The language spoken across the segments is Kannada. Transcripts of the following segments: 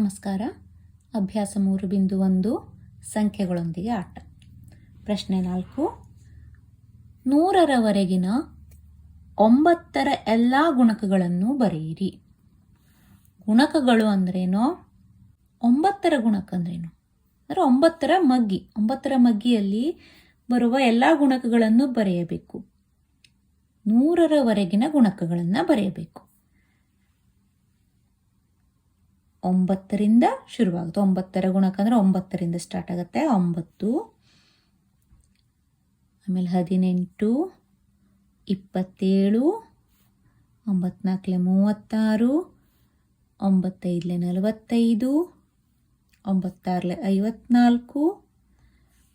ನಮಸ್ಕಾರ. ಅಭ್ಯಾಸ ಮೂರು ಬಿಂದು ಒಂದು, ಸಂಖ್ಯೆಗಳೊಂದಿಗೆ ಆಟ. ಪ್ರಶ್ನೆ ನಾಲ್ಕು. ನೂರರವರೆಗಿನ ಒಂಬತ್ತರ ಎಲ್ಲ ಗುಣಕಗಳನ್ನು ಬರೆಯಿರಿ. ಗುಣಕಗಳು ಅಂದ್ರೇನು? ಒಂಬತ್ತರ ಗುಣಕ ಅಂದ್ರೇನು? ಅಂದರೆ ಒಂಬತ್ತರ ಮಗ್ಗಿ. ಒಂಬತ್ತರ ಮಗ್ಗಿಯಲ್ಲಿ ಬರುವ ಎಲ್ಲ ಗುಣಕಗಳನ್ನು ಬರೆಯಬೇಕು. ನೂರರವರೆಗಿನ ಗುಣಕಗಳನ್ನು ಬರೆಯಬೇಕು. ಒಂಬತ್ತರಿಂದ ಶುರುವಾಗುತ್ತೆ. ಒಂಬತ್ತರ ಗುಣಕ ಅಂದರೆ ಒಂಬತ್ತರಿಂದ ಸ್ಟಾರ್ಟ್ ಆಗುತ್ತೆ. ಒಂಬತ್ತು, ಆಮೇಲೆ ಹದಿನೆಂಟು, ಇಪ್ಪತ್ತೇಳು, ಒಂಬತ್ನಾಲ್ಕಲೆ ಮೂವತ್ತಾರು, ಒಂಬತ್ತೈದಲೆ ನಲವತ್ತೈದು, ಒಂಬತ್ತಾರಲೆ ಐವತ್ನಾಲ್ಕು,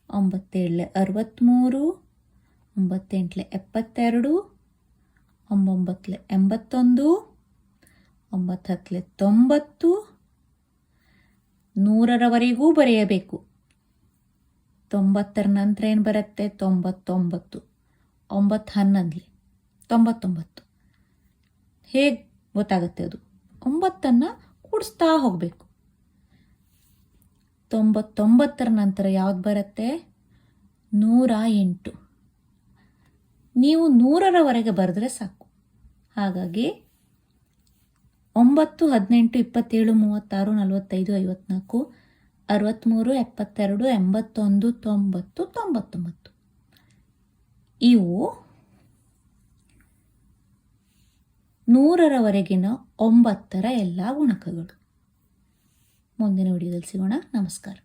ಒಂಬತ್ತೇಳಲೆ ಅರವತ್ತ್ಮೂರು ಒಂಬತ್ತೆಂಟಲೆ ಎಪ್ಪತ್ತೆರಡು, ಒಂಬೊಂಬತ್ತಲೆ ಎಂಬತ್ತೊಂದು ಒಂಬತ್ತತ್ತಲೆ ತೊಂಬತ್ತು ನೂರರವರೆಗೂ ಬರೆಯಬೇಕು. ತೊಂಬತ್ತರ ನಂತರ ಏನು ಬರುತ್ತೆ? ತೊಂಬತ್ತೊಂಬತ್ತು. ಒಂಬತ್ತು ಹನ್ನೊಂದಲಿ ತೊಂಬತ್ತೊಂಬತ್ತು. ಹೇಗೆ ಗೊತ್ತಾಗುತ್ತೆ ಅದು? ಒಂಬತ್ತನ್ನು ಕೂಡಿಸ್ತಾ ಹೋಗಬೇಕು. ತೊಂಬತ್ತೊಂಬತ್ತರ ನಂತರ ಯಾವ್ದು ಬರುತ್ತೆ? ನೂರ ಎಂಟು. ನೀವು ನೂರರವರೆಗೆ ಬರೆದ್ರೆ ಸಾಕು. ಹಾಗಾಗಿ ಒಂಬತ್ತು, ಹದಿನೆಂಟು, ಇಪ್ಪತ್ತೇಳು, ಮೂವತ್ತಾರು, ನಲವತ್ತೈದು, ಐವತ್ನಾಲ್ಕು ಅರವತ್ತ್ಮೂರು ಎಪ್ಪತ್ತೆರಡು, ಎಂಬತ್ತೊಂದು, ತೊಂಬತ್ತು, ತೊಂಬತ್ತೊಂಬತ್ತು. ಇವು ನೂರರವರೆಗಿನ ಒಂಬತ್ತರ ಎಲ್ಲ ಗುಣಕಗಳು. ಮುಂದಿನ ವಿಡಿಯೋದಲ್ಲಿ ಸಿಗೋಣ. ನಮಸ್ಕಾರ.